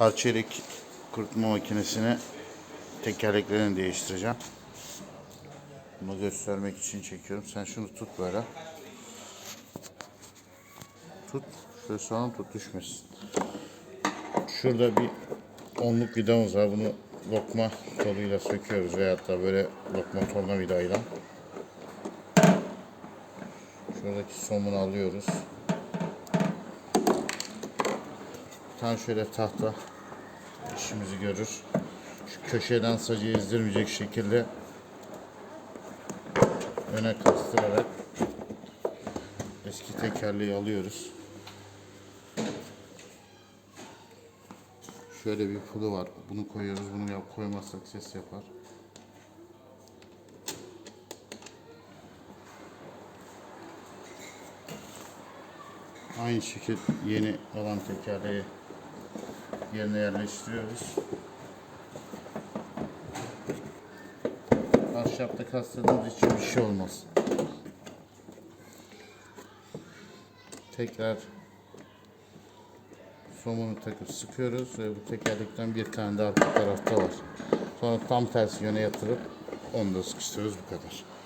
Arçelik kurutma makinesini tekerleklerini değiştireceğim. Bunu göstermek için çekiyorum. Sen şunu tut böyle. Tut. Şöyle sağlam tut düşmesin. Şurada bir onluk vidamız var. Bunu lokma koluyla söküyoruz veyahut da böyle lokma tornavidayla. Şuradaki somunu alıyoruz. Tam şöyle tahta işimizi görür. Şu köşeden sacı ezdirmeyecek şekilde öne kastırarak eski tekerleği alıyoruz. Şöyle bir pulu var. Bunu koyuyoruz. Bunu yap koymazsak ses yapar. Aynı şekil yeni olan tekerleği yerine yerleştiriyoruz. Ahşapta kastırdığımız için bir şey olmaz. Tekrar somunu takıp sıkıyoruz ve bu tekerlekten bir tane de arka tarafta var. Sonra tam tersi yöne yatırıp onu da sıkıştırıyoruz bu kadar.